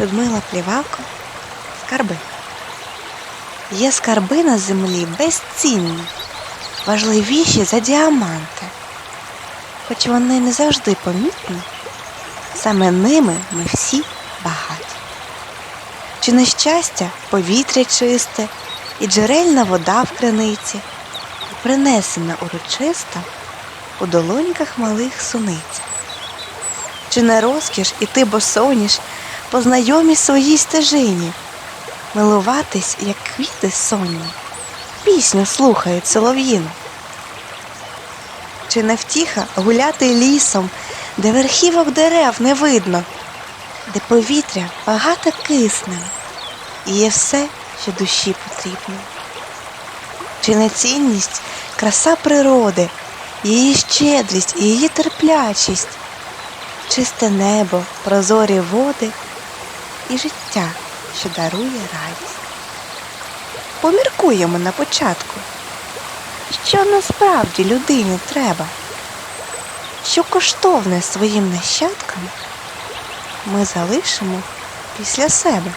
Людмила Плівалко Скарби. Є скарби на землі безцінні, важливіші за діаманти. Хоч вони не завжди помітні, саме ними ми всі багаті. Чи нещастя повітря чисте, і джерельна вода в криниці, принесена урочиста у долоньках малих суниць. Чи не розкіш і ти босоніж по знайомій своїй стежині, милуватись, як квіти сонні, пісню слухають солов'їну. Чи не втіха гуляти лісом, де верхівок дерев не видно, де повітря багато киснем, і є все, що душі потрібно. Чи не цінність, краса природи, її щедрість її терплячість, чисте небо, прозорі води і життя, що дарує радість. Поміркуємо на початку, що насправді людині треба, що коштовне своїм нащадкам ми залишимо після себе.